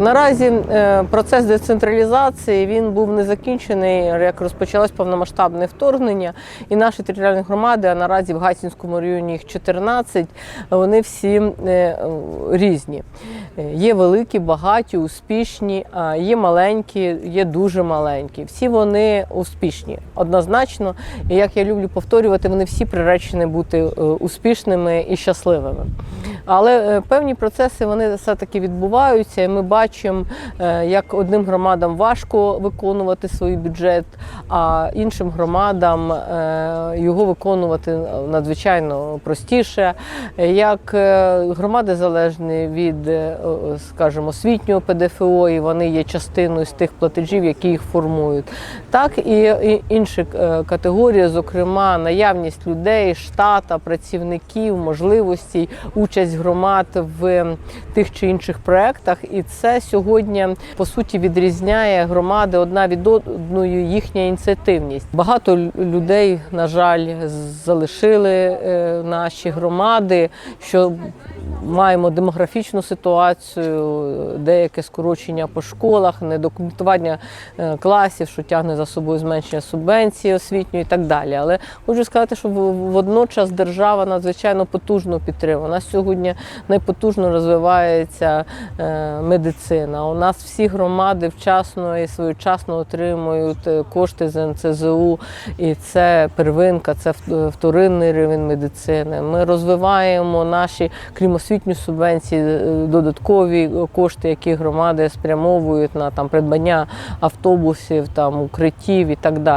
Наразі е, процес децентралізації він був не закінчений, як розпочалось повномасштабне вторгнення, і наші територіальні громади, а наразі в Гатінському районі їх 14, вони всі е, різні. Е, Є великі, багаті, успішні, є маленькі, є дуже маленькі. Всі вони успішні, однозначно. І як я люблю повторювати, вони всі приречені бути успішними і щасливими. Але е, певні процеси вони все-таки відбуваються, і ми бачимо, е, як одним громадам важко виконувати свій бюджет, а іншим громадам е, його виконувати надзвичайно простіше. Як громади залежні від, скажімо, освітнього ПДФО, і вони є частиною з тих платежів, які їх формують. Так і інші категорії, зокрема, наявність людей, штата, працівників, можливостей, участь громад в тих чи інших проєктах. І це сьогодні по суті відрізняє громади одна від одної їхня ініціативність. Багато людей, на жаль, залишили е, наші громади, що маємо демографічну ситуацію, деяке скорочення по школах, недокументування е, класів, що тягне за собою зменшення субвенції освітньої і так далі. Але хочу сказати, що водночас держава надзвичайно потужно підтримує. У сьогодні найпотужно розвивається е, медицина. У нас всі громади вчасно і своєчасно отримують е, кошти з НЦЗУ, і це первинка, це вторинний рівень медицини. Ми розвиваємо наші, крім освітньої субвенції, е, додаткові кошти, які громади спрямовують на там придбання автобусів, там укриттів і так далі.